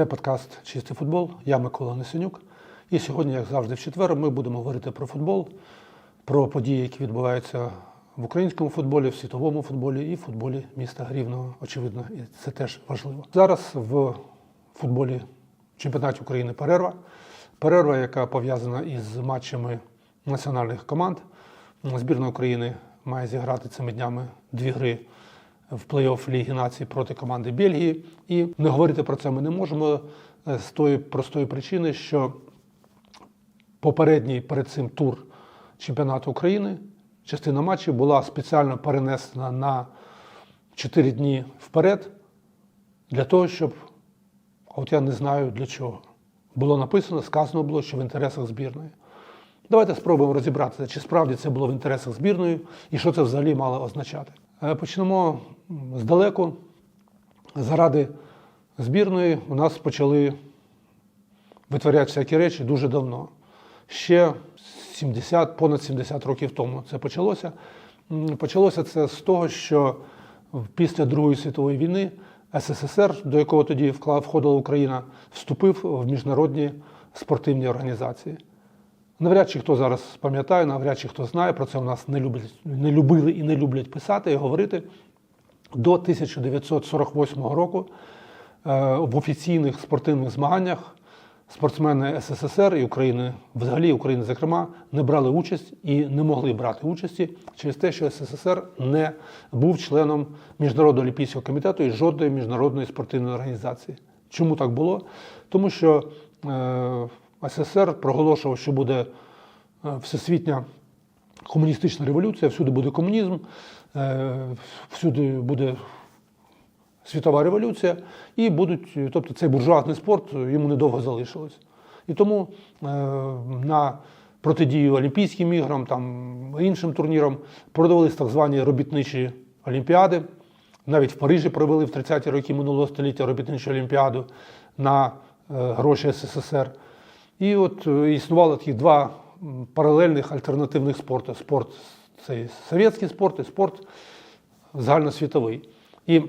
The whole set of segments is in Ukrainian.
Це подкаст Чистий футбол. Я Микола Несенюк. І сьогодні, як завжди, в четвер, ми будемо говорити про футбол, про події, які відбуваються в українському футболі, в світовому футболі і в футболі міста Рівного, очевидно, і це теж важливо. Зараз в футболі чемпіонаті України перерва. Перерва, яка пов'язана із матчами національних команд. Збірна України має зіграти цими днями дві гри в плей-офф Ліги націй проти команди Бельгії. І не говорити про це ми не можемо е, з тої простої причини, що попередній перед цим тур чемпіонату України частина матчів була спеціально перенесена на 4 дні вперед для того, щоб, а от я не знаю для чого. Було написано, сказано було, що в інтересах збірної. Давайте спробуємо розібратися, чи справді це було в інтересах збірної і що це взагалі мало означати. Е, Почнемо здалеку. Заради збірної у нас почали витворяти всякі речі дуже давно. Ще 70, понад 70 років тому це почалося. Почалося це з того, що після Другої світової війни СССР, до якого тоді входила Україна, вступив в міжнародні спортивні організації. Навряд чи хто зараз пам'ятає, навряд чи хто знає, про це у нас не, люблять, не любили і не люблять писати і говорити. До 1948 року е, в офіційних спортивних змаганнях спортсмени СССР і України, взагалі України, зокрема, не брали участь і не могли брати участі через те, що СССР не був членом Міжнародного олімпійського комітету і жодної міжнародної спортивної організації. Чому так було? Тому що е, СССР проголошував, що буде е, всесвітня комуністична революція, всюди буде комунізм, е, всюди буде світова революція, і будуть, тобто цей буржуазний спорт йому недовго залишилось. І тому е, на протидію Олімпійським іграм, там іншим турнірам проводились так звані робітничі олімпіади. Навіть в Парижі провели в 30-ті роки минулого століття робітничу олімпіаду на е, гроші СССР. І от е, існувало таких два паралельних альтернативних спорту. Спорт це совєтський спорт і спорт загальносвітовий. І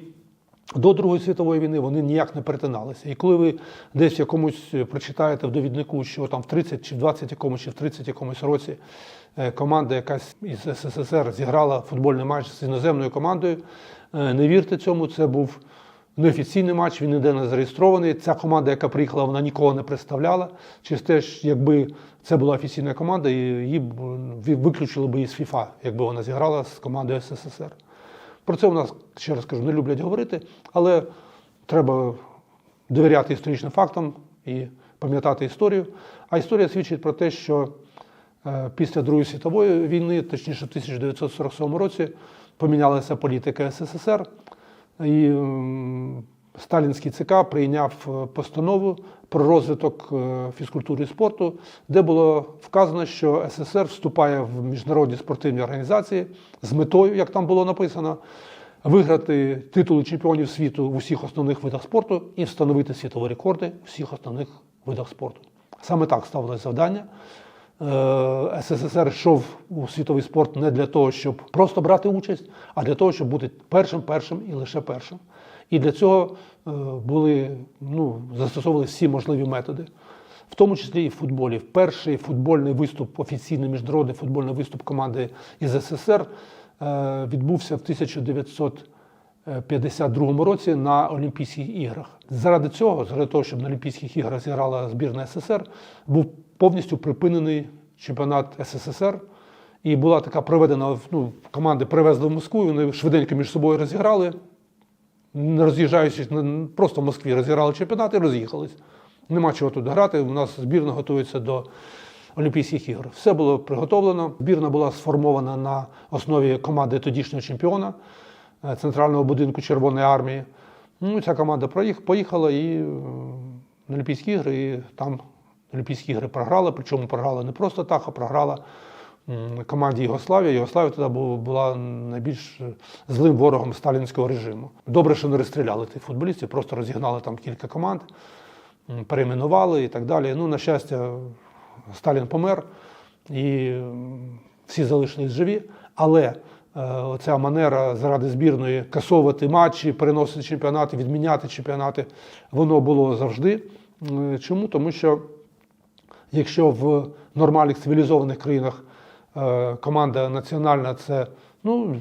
до Другої світової війни вони ніяк не перетиналися. І коли ви десь якомусь прочитаєте в довіднику, що там в 30 чи в 20 якомусь, чи в 30 якомусь році е, команда якась із СССР зіграла футбольний матч з іноземною командою, е, не вірте цьому, це був неофіційний матч, він ніде не зареєстрований. Ця команда, яка приїхала, вона нікого не представляла. Через те, ж, якби це була офіційна команда, її виключили б із ФІФА, якби вона зіграла з командою СССР. Про це у нас, ще раз кажу, не люблять говорити, але треба довіряти історичним фактам і пам'ятати історію. А історія свідчить про те, що е, після Другої світової війни, точніше в 1947 році, помінялася політика СССР, і Сталінський ЦК прийняв е, постанову про розвиток е, фізкультури і спорту, де було вказано, що СССР вступає в міжнародні спортивні організації з метою, як там було написано, виграти титули чемпіонів світу в усіх основних видах спорту і встановити світові рекорди в усіх основних видах спорту. Саме так ставилось завдання. Е, СССР йшов у світовий спорт не для того, щоб просто брати участь, а для того, щоб бути першим, першим і лише першим. І для цього е, були, ну, застосовували всі можливі методи, в тому числі і в футболі. Перший футбольний виступ, офіційний міжнародний футбольний виступ команди із СССР е, відбувся в 1952 році на Олімпійських іграх. Заради цього, заради того, щоб на Олімпійських іграх зіграла збірна СССР, був повністю припинений чемпіонат СССР. І була така проведена ну, команди привезли в Москву, вони швиденько між собою розіграли, не роз'їжджаючись просто в Москві, розіграли чемпіонат і роз'їхались. Нема чого тут грати. У нас збірна готується до Олімпійських ігор. Все було приготовлено. Збірна була сформована на основі команди тодішнього чемпіона е, центрального будинку Червоної армії. Ну, ця команда поїхала і на Олімпійські ігри, і там Олімпійські ігри програла. Причому програла не просто так, а програла команді Єгославія. Єгославія тоді була найбільш е, злим ворогом сталінського режиму. Добре, що не розстріляли тих футболістів, просто розігнали там кілька команд, перейменували і так далі. Ну, на щастя, Сталін помер і всі залишились живі. Але е, оця манера заради збірної касовувати матчі, переносити чемпіонати, відміняти чемпіонати, воно було завжди. Чому? Тому що якщо в нормальних цивілізованих країнах е, команда національна це ну,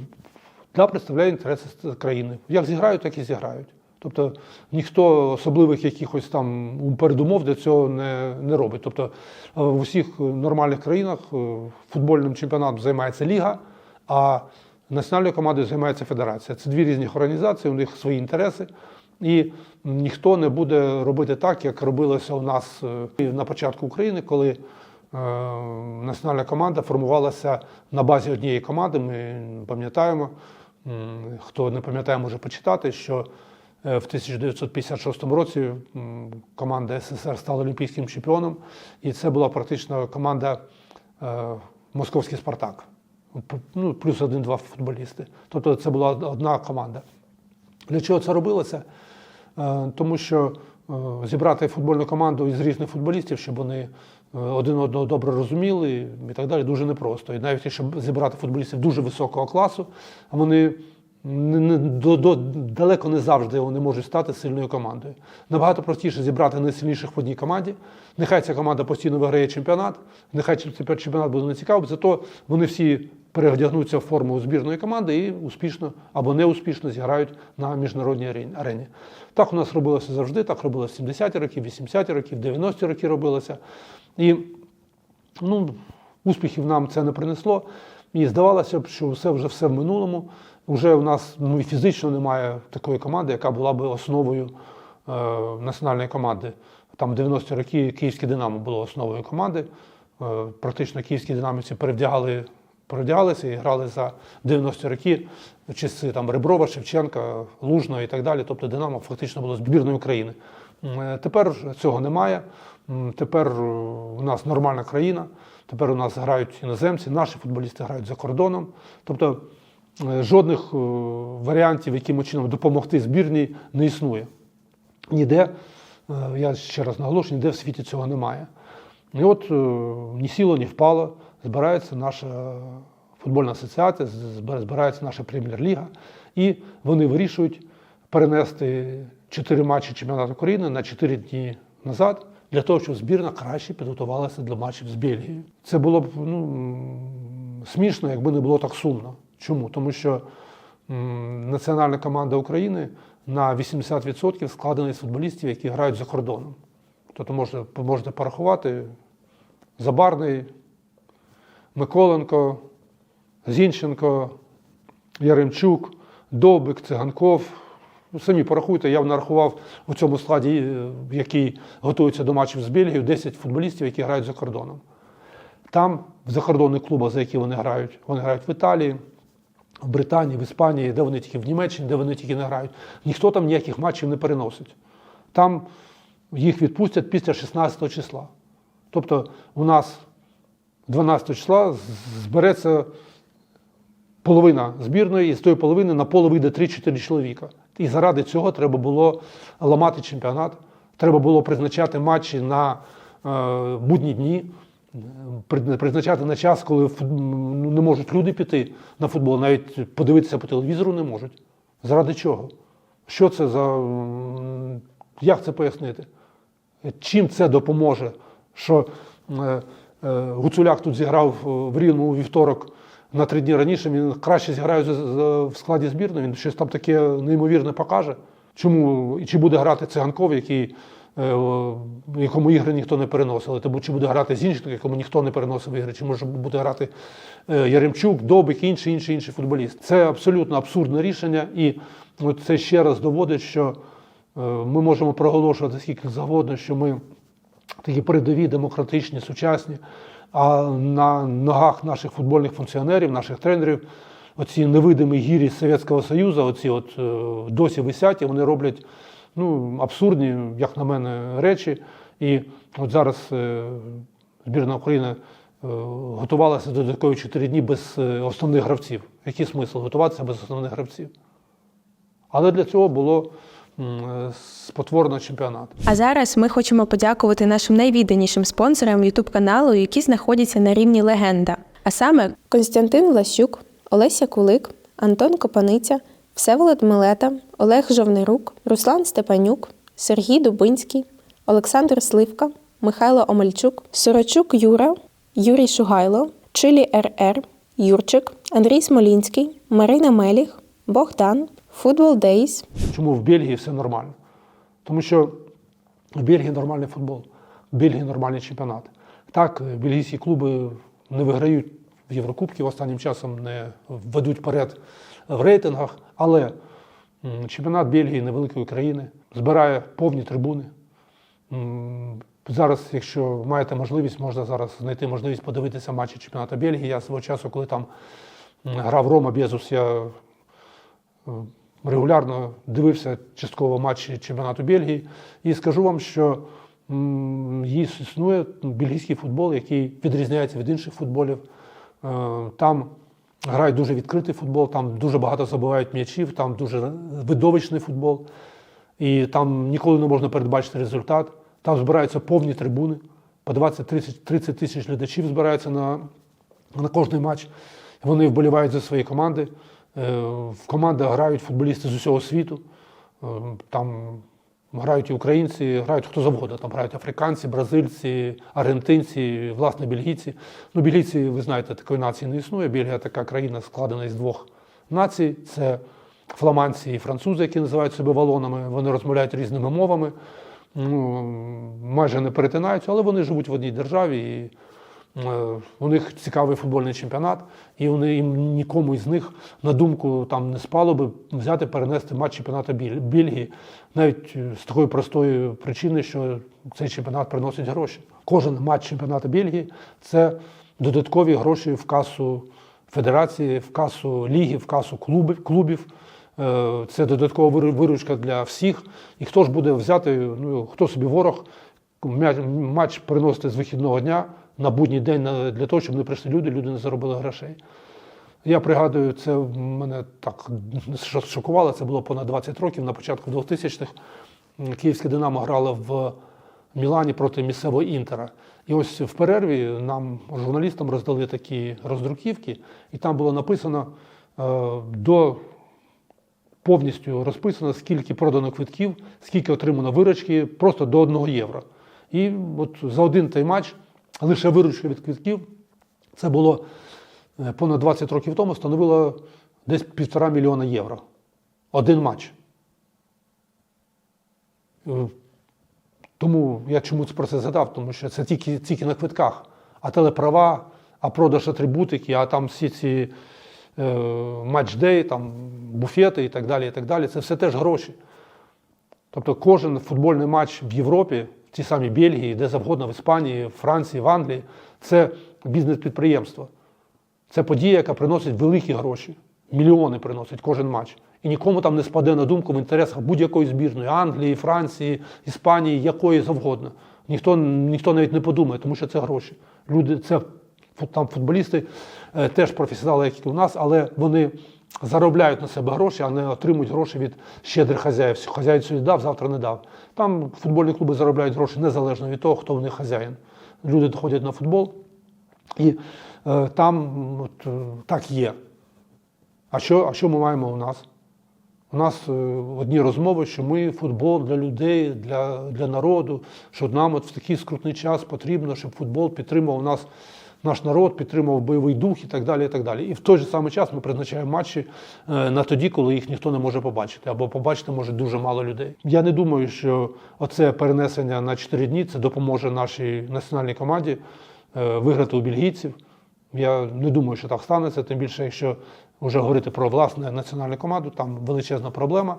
да, представляє інтереси країни. Як зіграють, так і зіграють. Тобто ніхто особливих якихось там передумов для цього не, не робить. Тобто е, в усіх нормальних країнах е, футбольним чемпіонатом займається ліга, а національною командою займається федерація. Це дві різні організації, у них свої інтереси. І ніхто не буде робити так, як робилося у нас е, на початку України, коли е, національна команда формувалася на базі однієї команди. Ми пам'ятаємо, хто не пам'ятає, може почитати, що е, в 1956 році команда СССР стала олімпійським чемпіоном, і це була практично команда Московський Спартак. Ну, плюс один-два футболісти. Тобто це була одна команда. Для чого це робилося? Е, Тому що е, зібрати футбольну команду із різних футболістів, щоб вони е, один одного добре розуміли і так далі, дуже непросто. І навіть якщо зібрати футболістів дуже високого класу, вони далеко не завжди вони можуть стати сильною командою. Набагато простіше зібрати найсильніших в одній команді. Нехай ця команда постійно виграє чемпіонат, нехай цей чемпіонат буде нецікавий, зато вони всі переодягнуться в форму збірної команди і успішно або неуспішно зіграють на міжнародній арені. Так у нас робилося завжди, так робилося в 70-ті роки, 80-ті роки, 90-ті роки робилося. І ну, успіхів нам це не принесло. І здавалося б, що все вже все в минулому. Уже у нас ну, і фізично немає такої команди, яка була би основою е, національної команди. Там 90-ті роки Київське Динамо було основою команди. Е, практично київські динамівці перевдягали, перевдягалися і грали за 90-ті роки часи там Реброва, Шевченка, Лужного і так далі. Тобто Динамо фактично було збірною України. Е, Тепер цього немає. Тепер е, у нас нормальна країна. Тепер у нас грають іноземці, наші футболісти грають за кордоном. Тобто жодних е, варіантів, яким чином допомогти збірній, не існує. Ніде, е, я ще раз наголошую, ніде в світі цього немає. І от е, ні сіло, ні впало, збирається наша футбольна асоціація, збирається наша прем'єр-ліга, і вони вирішують перенести чотири матчі чемпіонату України на чотири дні назад, для того, щоб збірна краще підготувалася для матчів з Бельгією. Це було б ну, смішно, якби не було так сумно. Чому? Тому що м, національна команда України на 80% складена з футболістів, які грають за кордоном. Тобто можете, можете порахувати Забарний, Миколенко, Зінченко, Яремчук, Довбик, Циганков. Ну, Самі порахуйте, я нарахував у цьому складі, е, який готується до матчів з Бельгією, 10 футболістів, які грають за кордоном. Там, в закордонних клубах, за які вони грають, вони грають в Італії, в Британії, в Іспанії, де вони тільки в Німеччині, де вони тільки не грають. Ніхто там ніяких матчів не переносить. Там їх відпустять після 16 числа. Тобто у нас 12 числа збереться половина збірної, і з тої половини на поле вийде 3-4 чоловіка. І заради цього треба було ламати чемпіонат, треба було призначати матчі на е, будні дні, призначати на час, коли не можуть люди піти на футбол, навіть подивитися по телевізору не можуть. Заради чого? Що це за. Як це пояснити? Чим це допоможе? Що е, е, Гуцуляк тут зіграв е, в Рівному вівторок на три дні раніше, він краще зіграє в складі збірної, він щось там таке неймовірне покаже. Чому і чи буде грати циганков, який, якому ігри ніхто не переносив, або чи буде грати Зінченко, якому ніхто не переносив ігри, чи може буде грати е, Яремчук, Добик інший, інший, інший футболіст. Це абсолютно абсурдне рішення, і це ще раз доводить, що е, ми можемо проголошувати скільки завгодно, що ми такі передові, демократичні, сучасні. А на ногах наших футбольних функціонерів, наших тренерів, оці невидимі гірі Совєтського Союзу, оці от е, досі висять, і вони роблять ну, абсурдні, як на мене, речі. І от зараз е, збірна України е, готувалася до такої чотири дні без е, основних гравців. Який смисл готуватися без основних гравців? Але для цього було спотворено чемпіонат. А зараз ми хочемо подякувати нашим найвідданішим спонсорам youtube каналу, які знаходяться на рівні легенда. А саме Константин Лащук, Олеся Кулик, Антон Копаниця, Всеволод Милета, Олег Жовнирук, Руслан Степанюк, Сергій Дубинський, Олександр Сливка, Михайло Омельчук, Сорочук Юра, Юрій Шугайло, Чилі РР, Юрчик, Андрій Смолінський, Марина Меліх, Богдан, Футбол Дейс, Чому в Бельгії все нормально? Тому що в Бельгії нормальний футбол, в Бельгії нормальний чемпіонат. Так, бельгійські клуби не виграють в Єврокубки, останнім часом не ведуть вперед в рейтингах, але чемпіонат Бельгії невеликої країни збирає повні трибуни. Зараз, якщо маєте можливість, можна зараз знайти можливість подивитися матчі чемпіонату Бельгії. Я свого часу, коли там грав Рома Безус, я е, регулярно дивився частково матчі чемпіонату Бельгії. І скажу вам, що існує бельгійський футбол, який відрізняється від інших футболів. Е, Там грають дуже відкритий футбол, там дуже багато забивають м'ячів, там дуже видовищний футбол. І там ніколи не можна передбачити результат. Там збираються повні трибуни, по 20-30 тисяч глядачів збираються на, на кожний матч. Вони вболівають за свої команди. Е, В командах грають футболісти з усього світу. Е, Там грають і українці, грають хто завгодно. Там грають африканці, бразильці, аргентинці, власне, бельгійці. Ну, бельгійці, ви знаєте, такої нації не існує. Бельгія така країна складена із двох націй. Це фламандці і французи, які називають себе валонами. Вони розмовляють різними мовами, ну, майже не перетинаються, але вони живуть в одній державі. І У них цікавий футбольний чемпіонат, і вони їм нікому із них на думку там не спало би взяти перенести матч чемпіонату Бельгії, навіть е, з такої простої причини, що цей чемпіонат приносить гроші. Кожен матч чемпіонату Бельгії це додаткові гроші в касу федерації, в касу ліги, в касу клубів. Е, Це додаткова виру- виручка для всіх. І хто ж буде взяти, ну хто собі ворог, матч переносити з вихідного дня на будній день для того, щоб не прийшли люди, люди не заробили грошей. Я пригадую, це мене так шокувало. Це було понад 20 років на початку 2000-х. М, Київське Динамо грало в Мілані проти місцевого Інтера. І ось в перерві нам, журналістам, роздали такі роздруківки, і там було написано е, до повністю розписано, скільки продано квитків, скільки отримано виручки, просто до 1 євро. І от за один той матч лише виручка від квитків це було е, понад 20 років тому, становило десь півтора мільйона євро. Один матч. Е, Тому я чому про це згадав, тому що це тільки, тільки на квитках. А телеправа, а продаж атрибутики, а там всі ці е, матчдей, там буфети і так далі, і так далі. Це все теж гроші. Тобто кожен футбольний матч в Європі, в тій самій Бельгії, де завгодно, в Іспанії, в Франції, в Англії, це бізнес-підприємство. Це подія, яка приносить великі гроші. Мільйони приносить кожен матч. І нікому там не спаде на думку в інтересах будь-якої збірної Англії, Франції, Іспанії, якої завгодно. Ніхто, ніхто навіть не подумає, тому що це гроші. Люди, це там футболісти е, теж професіонали, як і у нас, але вони заробляють на себе гроші, а не отримують гроші від щедрих хазяїв. Хазяїн сьогодні дав, завтра не дав. Там футбольні клуби заробляють гроші незалежно від того, хто в них хазяїн. Люди ходять на футбол, і е, там от, е, так є. А що, а що ми маємо у нас? У нас е, одні розмови, що ми футбол для людей, для, для народу, що нам от в такий скрутний час потрібно, щоб футбол підтримував нас, наш народ, підтримував бойовий дух і так далі. І так далі. І в той же самий час ми призначаємо матчі е, на тоді, коли їх ніхто не може побачити, або побачити може дуже мало людей. Я не думаю, що оце перенесення на 4 дні це допоможе нашій національній команді е, виграти у бельгійців. Я не думаю, що так станеться, тим більше, якщо вже говорити про власне національну команду, там величезна проблема,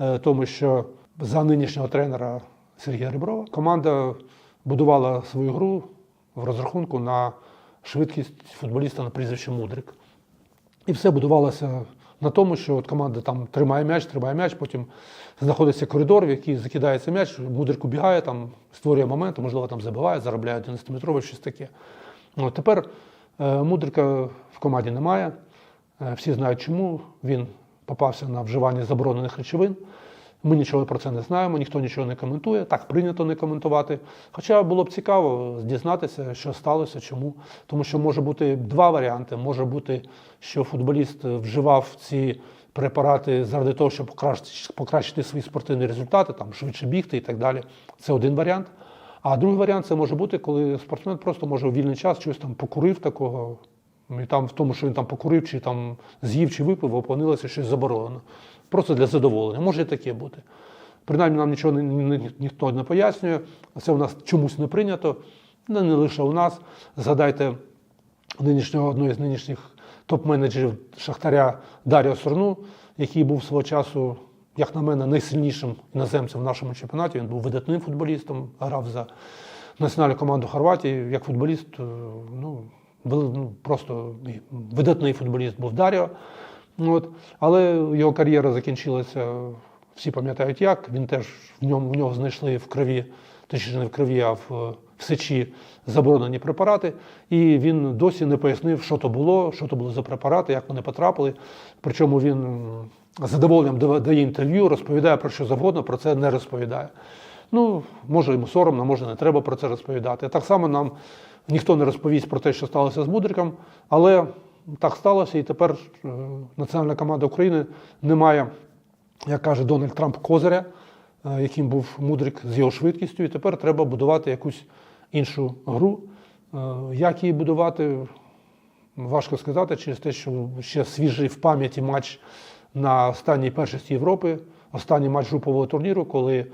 е, тому що за нинішнього тренера Сергія Реброва команда будувала свою гру в розрахунку на швидкість футболіста на прізвище Мудрик. І все будувалося на тому, що от команда там тримає м'яч, тримає м'яч, потім знаходиться коридор, в який закидається м'яч, Мудрик убігає, там, створює моменти, можливо, там забиває, заробляє 11-метровий, щось таке. От тепер е, Мудрика в команді немає. Е, Всі знають чому. Він попався на вживання заборонених речовин. Ми нічого про це не знаємо, ніхто нічого не коментує. Так прийнято не коментувати. Хоча було б цікаво дізнатися, що сталося, чому. Тому що може бути два варіанти. Може бути, що футболіст вживав ці препарати заради того, щоб покращити, свої спортивні результати, там швидше бігти і так далі. Це один варіант. А другий варіант це може бути, коли спортсмен просто може у вільний час щось там покурив такого. І там в тому, що він там покурив, чи там з'їв, чи випив, опинилося щось заборонено. Просто для задоволення. Може і таке бути. Принаймні нам нічого ні- ні- ніхто не пояснює. Це у нас чомусь не прийнято. Ну, не лише у нас. Згадайте нинішнього одного з нинішніх топ-менеджерів Шахтаря Дар'я Сорну, який був свого часу, як на мене, найсильнішим іноземцем в нашому чемпіонаті. Він був видатним футболістом, грав за національну команду Хорватії. Як футболіст, е, ну, ну, просто видатний футболіст був Дар'я. От. Але його кар'єра закінчилася, всі пам'ятають як. Він теж в ньому в нього знайшли в крові, точніше не в крові, а в, в сечі заборонені препарати. І він досі не пояснив, що то було, що то було за препарати, як вони потрапили. Причому він з задоволенням дає інтерв'ю, розповідає про що завгодно, про це не розповідає. Ну, може йому соромно, може не треба про це розповідати. Так само нам ніхто не розповість про те, що сталося з Мудриком, але так сталося, і тепер е, національна команда України не має, як каже Дональд Трамп, козиря, е, яким був Мудрик з його швидкістю, і тепер треба будувати якусь іншу гру. Е, Як її будувати, важко сказати, через те, що ще свіжий в пам'яті матч на останній першості Європи, останній матч групового турніру, коли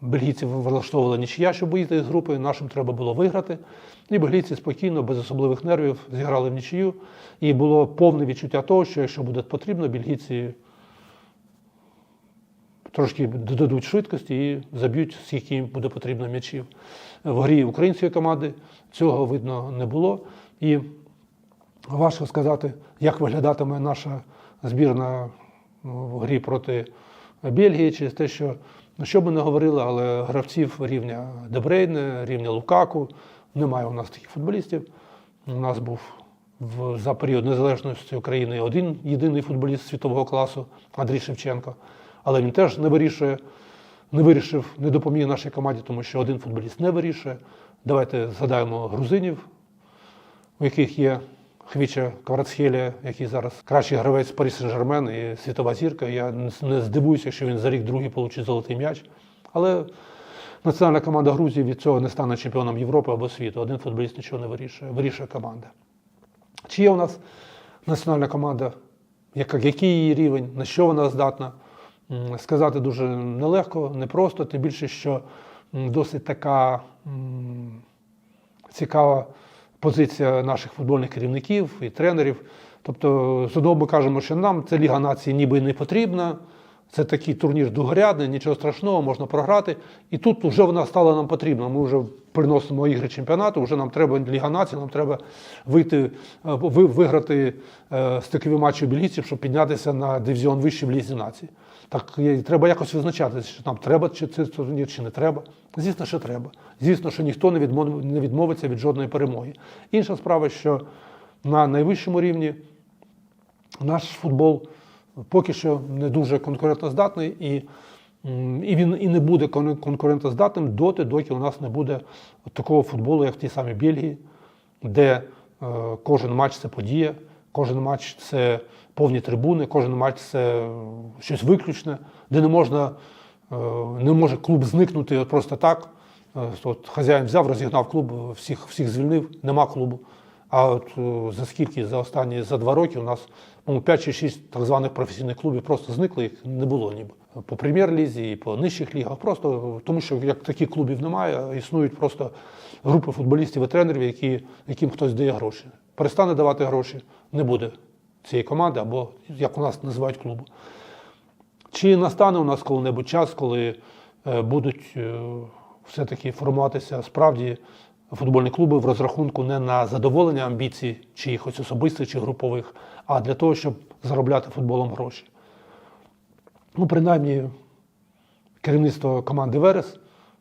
бельгійці влаштовували нічия, щоб вийти з групи, нашим треба було виграти. І бельгійці спокійно, без особливих нервів, зіграли в нічию. І було повне відчуття того, що якщо буде потрібно, бельгійці трошки додадуть швидкості і заб'ють, скільки їм буде потрібно м'ячів. В грі української команди цього видно не було. І важко сказати, як виглядатиме наша збірна ну, в грі проти Бельгії, через те, що ну, що би не говорили, але гравців рівня Дебрейне, рівня Лукаку, немає у нас таких футболістів. У нас був в, за період незалежності України один єдиний футболіст світового класу Андрій Шевченко. Але він теж не вирішує, не вирішив, не допоміг нашій команді, тому що один футболіст не вирішує. Давайте згадаємо грузинів, у яких є Хвіча Кварацхелія, який зараз кращий гравець Парі Сен-Жермен і світова зірка. Я не- здивуюся, якщо він за рік другий получить золотий м'яч. Але національна команда Грузії від цього не стане чемпіоном Європи або світу. Один футболіст нічого не вирішує, вирішує команда. Чи є у нас національна команда, який її рівень, на що вона здатна? Сказати дуже нелегко, непросто, тим більше, що досить така цікава позиція наших футбольних керівників і тренерів. Тобто, з одного ми кажемо, що нам ця Ліга нації ніби не потрібна. Це такий турнір другорядний, нічого страшного, можна програти. І тут вже вона стала нам потрібна. Ми вже приносимо ігри чемпіонату, вже нам треба Ліга нації, нам треба вийти, е, виграти е, стикові матчі у бельгійців, щоб піднятися на дивізіон вище в Лізі нації. Так є- треба якось визначатися, що нам треба чи це турнір, чи не треба. Звісно, що треба. Звісно, що ніхто не не відмовиться від жодної перемоги. Інша справа, що на найвищому рівні наш футбол поки що не дуже конкурентоздатний, і, і він і не буде конкурентоздатним доти, доки у нас не буде такого футболу, як в тій самій Бельгії, де е, кожен матч це подія, кожен матч це повні трибуни, кожен матч це щось виключне, де не можна, е, не може клуб зникнути просто так. Е, От хазяїн взяв, розігнав клуб, всіх, всіх звільнив, нема клубу. А от е, за скільки за останні за два роки у нас по 5 чи 6 так званих професійних клубів просто зникли, їх не було ніби по прем'єр-лізі і по нижчих лігах. Просто тому, що як таких клубів немає, існують просто групи футболістів і тренерів, які, яким хтось дає гроші. Перестане давати гроші, не буде цієї команди, або як у нас називають клубу. Чи настане у нас коли-небудь час, коли е, будуть е, все-таки формуватися справді футбольні клуби в розрахунку не на задоволення амбіцій, чиїхось особистих чи групових, а для того, щоб заробляти футболом гроші? Ну, принаймні, керівництво команди Верес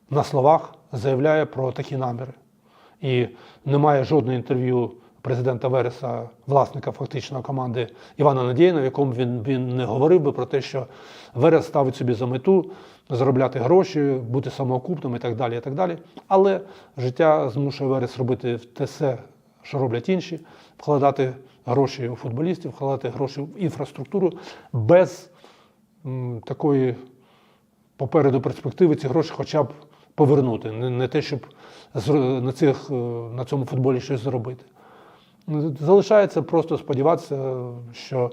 на словах заявляє про такі наміри. І немає жодного інтерв'ю президента Вереса, власника фактично команди Івана Надєїна, в якому він, він не говорив би про те, що Верес ставить собі за мету заробляти гроші, бути самоокупним і так далі. І так далі. Але життя змушує Верес робити те все, що роблять інші, вкладати гроші у футболістів, вкладати гроші в інфраструктуру без м, такої попереду перспективи ці гроші хоча б повернути, не, не те, щоб на, цих, е, на цьому футболі щось зробити. Ну, Залишається просто сподіватися, що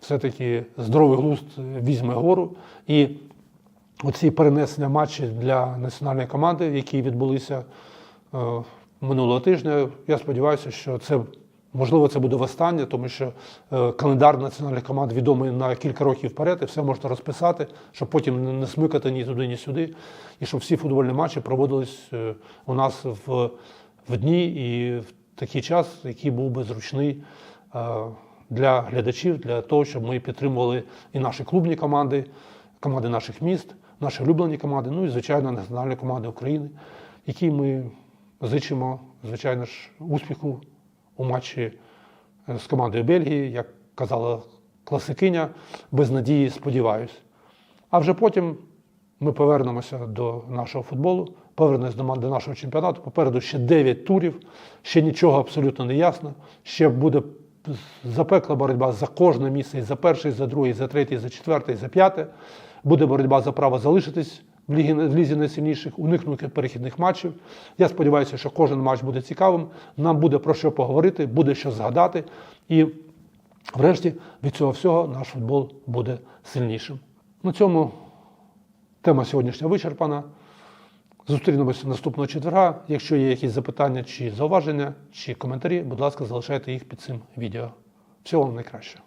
все-таки здоровий глузд візьме гору. І оці перенесення матчів для національної команди, які відбулися е, минулого тижня, я сподіваюся, що це можливо це буде востаннє, тому що е, календар національних команд відомий на кілька років вперед, і все можна розписати, щоб потім не- смикати ні туди, ні сюди, і щоб всі футбольні матчі проводились е, у нас в, в дні і в такий час, який був би зручний е, для глядачів, для того, щоб ми підтримували і наші клубні команди, команди наших міст, наші улюблені команди, ну і звичайно національні команди України, які ми зичимо, звичайно ж, успіху у матчі е, з командою Бельгії, як казала класикиня, без надії сподіваюсь. А вже потім ми повернемося до нашого футболу, повернемося до, нашого чемпіонату. Попереду ще 9 турів, ще нічого абсолютно не ясно. Ще буде запекла боротьба за кожне місце, і за перше, і за друге, і за третє, і за четверте, і за п'яте. Буде боротьба за право залишитись в, лігі, в лізі найсильніших, уникнути перехідних матчів. Я сподіваюся, що кожен матч буде цікавим. Нам буде про що поговорити, буде що згадати. І врешті від цього всього наш футбол буде сильнішим. На цьому тема сьогоднішня вичерпана. Зустрінемося наступного четверга. Якщо є якісь запитання чи зауваження, чи коментарі, будь ласка, залишайте їх під цим відео. Всього вам найкращого.